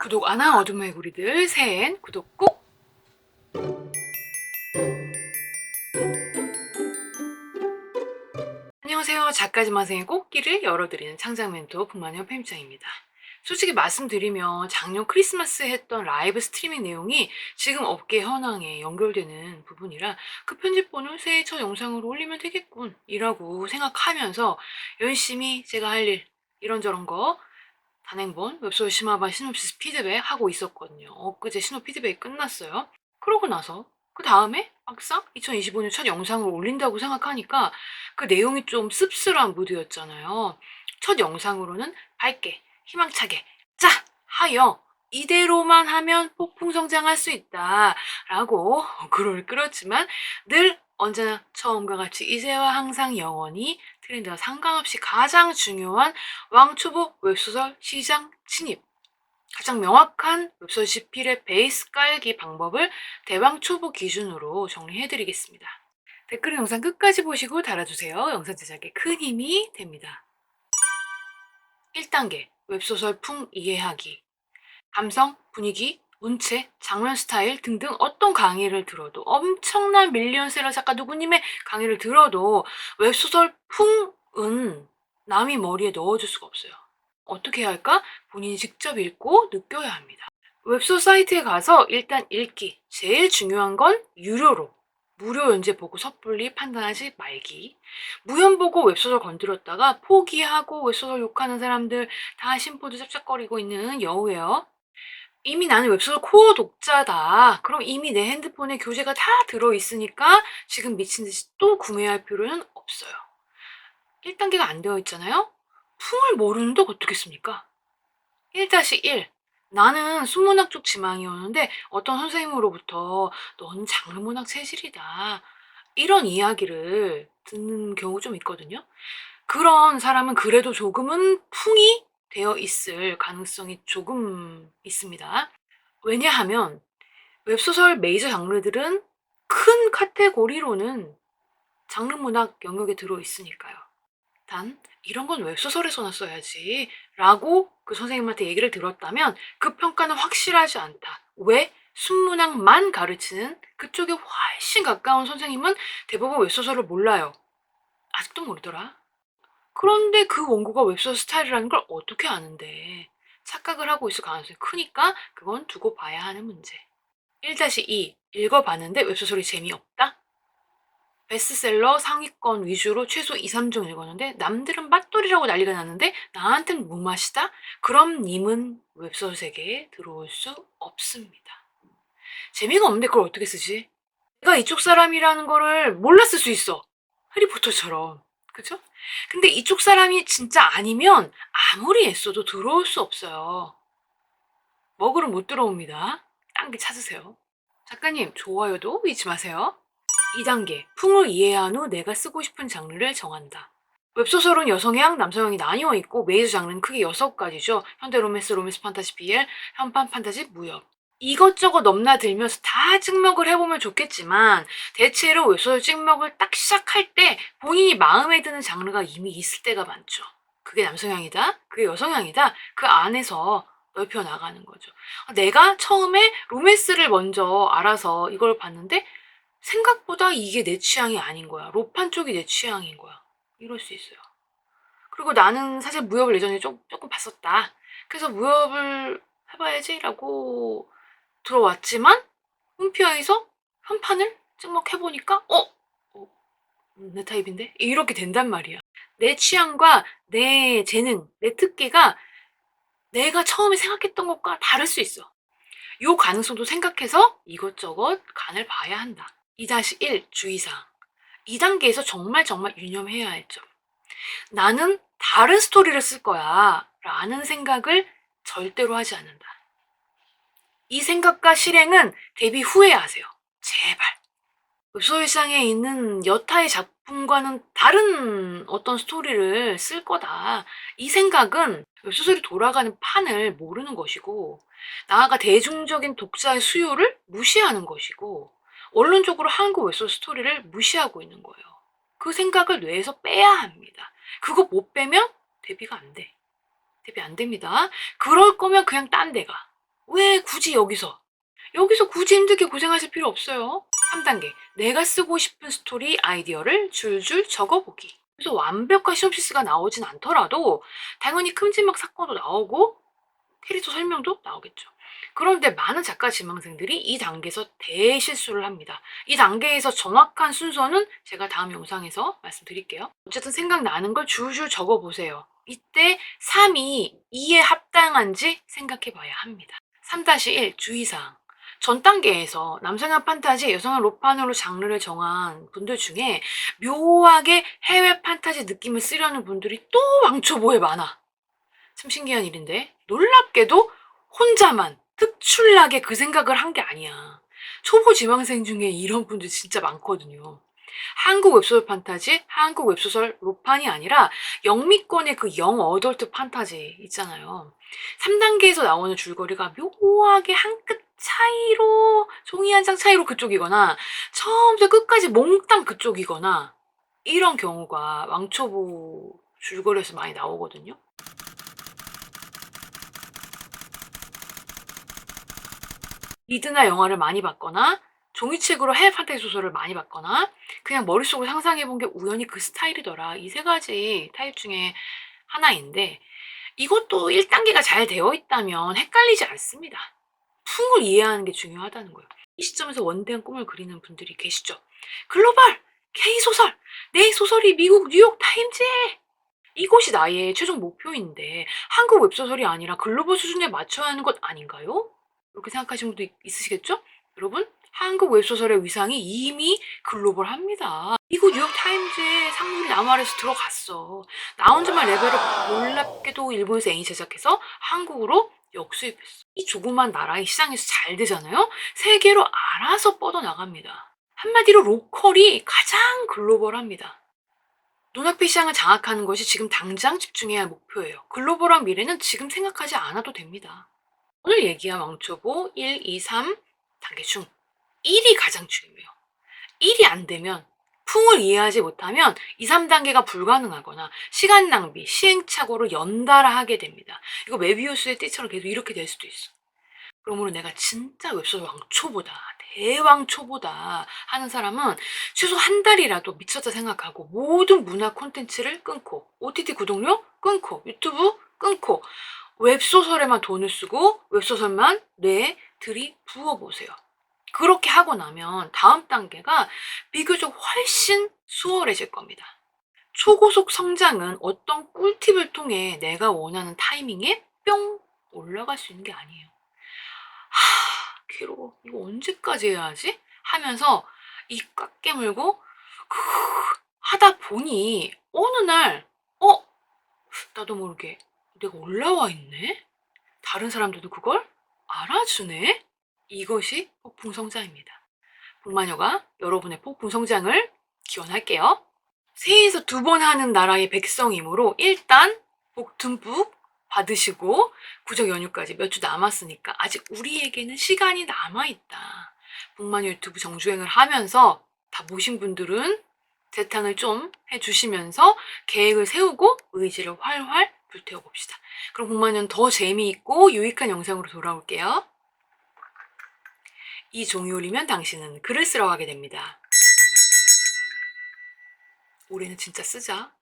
구독 안 한 어둠의 구리들 새해엔 구독 꼭! 안녕하세요. 작가지마생의 꽃길을 열어드리는 창작 멘토 북마녀 팸짱입니다. 솔직히 말씀드리면 작년 크리스마스 했던 라이브 스트리밍 내용이 지금 업계 현황에 연결되는 부분이라 그 편집본을 새해 첫 영상으로 올리면 되겠군 이라고 생각하면서 열심히 제가 할 일 이런저런 거 단행본 웹소설 심화반 시놉시스 피드백 하고 있었거든요. 엊그제 신호 피드백이 끝났어요. 그러고 나서 그 다음에 막상 2025년 첫 영상을 올린다고 생각하니까 그 내용이 좀 씁쓸한 무드였잖아요. 첫 영상으로는 밝게 희망차게 자 하여 이대로만 하면 폭풍 성장할 수 있다 라고 글을 끌었지만 늘 언제나 처음과 같이 이제와 항상 영원히 트렌드와 상관없이 가장 중요한 왕초보 웹소설 시장 진입 가장 명확한 웹소설 시필의 베이스 깔기 방법을 대왕 초보 기준으로 정리해드리겠습니다. 댓글 영상 끝까지 보시고 달아주세요. 영상 제작에 큰 힘이 됩니다. 1단계 웹소설 풍 이해하기 감성, 분위기, 문체, 장면 스타일 등등 어떤 강의를 들어도 엄청난 밀리언셀러 작가 누구님의 강의를 들어도 웹소설 풍은 남이 머리에 넣어줄 수가 없어요. 어떻게 해야 할까? 본인이 직접 읽고 느껴야 합니다. 웹소 사이트에 가서 일단 읽기. 제일 중요한 건 유료로. 무료 연재 보고 섣불리 판단하지 말기. 무연 보고 웹소설 건드렸다가 포기하고 웹소설 욕하는 사람들 다 심포도 짭짭거리고 있는 여우예요. 이미 나는 웹소설 코어 독자다. 그럼 이미 내 핸드폰에 교재가 다 들어있으니까 지금 미친 듯이 또 구매할 필요는 없어요. 1단계가 안 되어 있잖아요? 풍을 모르는데 어떻겠습니까? 1-1 나는 순문학 쪽 지망이었는데 어떤 선생님으로부터 넌 장르문학 체질이다. 이런 이야기를 듣는 경우 좀 있거든요. 그런 사람은 그래도 조금은 풍이 되어 있을 가능성이 조금 있습니다. 왜냐하면 웹소설 메이저 장르들은 큰 카테고리로는 장르 문학 영역에 들어 있으니까요. 단 이런 건 웹소설에서나 써야지 라고 그 선생님한테 얘기를 들었다면 그 평가는 확실하지 않다. 왜? 순문학만 가르치는 그쪽에 훨씬 가까운 선생님은 대부분 웹소설을 몰라요. 아직도 모르더라. 그런데 그 원고가 웹소설 스타일이라는 걸 어떻게 아는데 착각을 하고 있을 가능성이 크니까 그건 두고 봐야 하는 문제. 1-2 읽어봤는데 웹소설이 재미없다? 베스트셀러 상위권 위주로 최소 2, 3종 읽었는데 남들은 맛돌이라고 난리가 났는데 나한텐 무맛이다? 그럼 님은 웹소설 세계에 들어올 수 없습니다. 재미가 없는데 그걸 어떻게 쓰지? 내가 이쪽 사람이라는 거를 몰랐을 수 있어. 해리포터처럼. 그죠? 근데 이쪽 사람이 진짜 아니면 아무리 애써도 들어올 수 없어요. 먹으러 못 들어옵니다. 딴 게 찾으세요. 작가님, 좋아요도 잊지 마세요. 2단계, 풍을 이해한 후 내가 쓰고 싶은 장르를 정한다. 웹소설은 여성향, 남성향이 나뉘어 있고 메이저 장르는 크게 6가지죠. 현대 로맨스, 로맨스 판타지 BL, 현판 판타지 무협. 이것저것 넘나들면서 다 찍먹을 해보면 좋겠지만 대체로 웹소설 찍먹을 딱 시작할 때 본인이 마음에 드는 장르가 이미 있을 때가 많죠. 그게 남성향이다, 그게 여성향이다, 그 안에서 넓혀 나가는 거죠. 내가 처음에 로맨스를 먼저 알아서 이걸 봤는데 생각보다 이게 내 취향이 아닌 거야. 로판 쪽이 내 취향인 거야. 이럴 수 있어요. 그리고 나는 사실 무협을 예전에 좀, 조금 봤었다. 그래서 무협을 해봐야지라고 들어왔지만 홈피아에서 현판을 찍먹해보니까 어? 어? 음, 내 타입인데? 이렇게 된단 말이야. 내 취향과 내 재능, 내 특기가 내가 처음에 생각했던 것과 다를 수 있어. 요 가능성도 생각해서 이것저것 간을 봐야 한다. 2-1 주의사항. 2단계에서 정말 정말 유념해야 할 점. 나는 다른 스토리를 쓸 거야. 라는 생각을 절대로 하지 않는다. 이 생각과 실행은 데뷔 후에 하세요. 제발. 웹소설상에 있는 여타의 작품과는 다른 어떤 스토리를 쓸 거다. 이 생각은 웹소설이 돌아가는 판을 모르는 것이고, 나아가 대중적인 독자의 수요를 무시하는 것이고, 원론적으로 한국 웹소설 스토리를 무시하고 있는 거예요. 그 생각을 뇌에서 빼야 합니다. 그거 못 빼면 데뷔가 안 돼. 데뷔 안 됩니다. 그럴 거면 그냥 딴 데 가. 왜 굳이 여기서? 여기서 굳이 힘들게 고생하실 필요 없어요. 3단계. 내가 쓰고 싶은 스토리 아이디어를 줄줄 적어보기. 그래서 완벽한 시놉시스가 나오진 않더라도 당연히 큼지막 사건도 나오고 캐릭터 설명도 나오겠죠. 그런데 많은 작가 지망생들이 이 단계에서 대실수를 합니다. 이 단계에서 정확한 순서는 제가 다음 영상에서 말씀드릴게요. 어쨌든 생각나는 걸 줄줄 적어보세요. 이때 3이 2에 합당한지 생각해 봐야 합니다. 3-1 주의사항. 전 단계에서 남성향 판타지, 여성향 로판으로 장르를 정한 분들 중에 묘하게 해외 판타지 느낌을 쓰려는 분들이 또 왕초보에 많아. 참 신기한 일인데 놀랍게도 혼자만 특출나게 그 생각을 한 게 아니야. 초보 지망생 중에 이런 분들 진짜 많거든요. 한국 웹소설 판타지, 한국 웹소설 로판이 아니라 영미권의 그 영 어덜트 판타지 있잖아요. 3단계에서 나오는 줄거리가 묘하게 한 끗 차이로 종이 한 장 차이로 그쪽이거나 처음부터 끝까지 몽땅 그쪽이거나 이런 경우가 왕초보 줄거리에서 많이 나오거든요. 리드나 영화를 많이 봤거나 종이책으로 해외 판타지 소설을 많이 봤거나 그냥 머릿속으로 상상해 본 게 우연히 그 스타일이더라. 이 세 가지 타입 중에 하나인데 이것도 1단계가 잘 되어 있다면 헷갈리지 않습니다. 풍을 이해하는 게 중요하다는 거예요. 이 시점에서 원대한 꿈을 그리는 분들이 계시죠. 글로벌 K소설 내 소설이 미국 뉴욕 타임즈에 이것이 나의 최종 목표인데 한국 웹소설이 아니라 글로벌 수준에 맞춰야 하는 것 아닌가요? 이렇게 생각하시는 분도 있- 있으시겠죠? 여러분 한국 웹소설의 위상이 이미 글로벌합니다. 미국 뉴욕 타임즈에 상물이 남아래서 들어갔어. 나 혼자만 레벨업 놀랍게도 일본에서 애니 제작해서 한국으로 역수입했어. 이 조그만 나라의 시장에서 잘 되잖아요. 세계로 알아서 뻗어나갑니다. 한마디로 로컬이 가장 글로벌합니다. 눈앞의 시장을 장악하는 것이 지금 당장 집중해야 할 목표예요. 글로벌한 미래는 지금 생각하지 않아도 됩니다. 오늘 얘기한 왕초보 1, 2, 3 단계 중 1이 가장 중요해요. 1이 안 되면 풍을 이해하지 못하면 2, 3단계가 불가능하거나 시간 낭비, 시행착오를 연달아 하게 됩니다. 이거 메비우스의 띠처럼 계속 이렇게 될 수도 있어. 그러므로 내가 진짜 웹소설 왕초보다, 대왕초보다 하는 사람은 최소 한 달이라도 미쳤다 생각하고 모든 문화 콘텐츠를 끊고 OTT 구독료 끊고 유튜브 끊고 웹소설에만 돈을 쓰고 웹소설만 뇌에 들이부어보세요. 그렇게 하고 나면 다음 단계가 비교적 훨씬 수월해질 겁니다. 초고속 성장은 어떤 꿀팁을 통해 내가 원하는 타이밍에 뿅 올라갈 수 있는 게 아니에요. 하, 괴로워. 이거 언제까지 해야 하지? 하면서 입 꽉 깨물고 크, 하다 보니 어느 날 어? 나도 모르게 내가 올라와 있네? 다른 사람들도 그걸 알아주네? 이것이 폭풍 성장입니다. 복마녀가 여러분의 폭풍 성장을 기원할게요. 새해에서 두 번 하는 나라의 백성이므로 일단 복 듬뿍 받으시고 구정 연휴까지 몇 주 남았으니까 아직 우리에게는 시간이 남아있다. 복마녀 유튜브 정주행을 하면서 다 모신 분들은 재탕을 좀 해주시면서 계획을 세우고 의지를 활활 불태워 봅시다. 그럼 복마녀는 더 재미있고 유익한 영상으로 돌아올게요. 이 종이 울리면 당신은 글을 쓰러 가게 됩니다. 올해는 진짜 쓰자.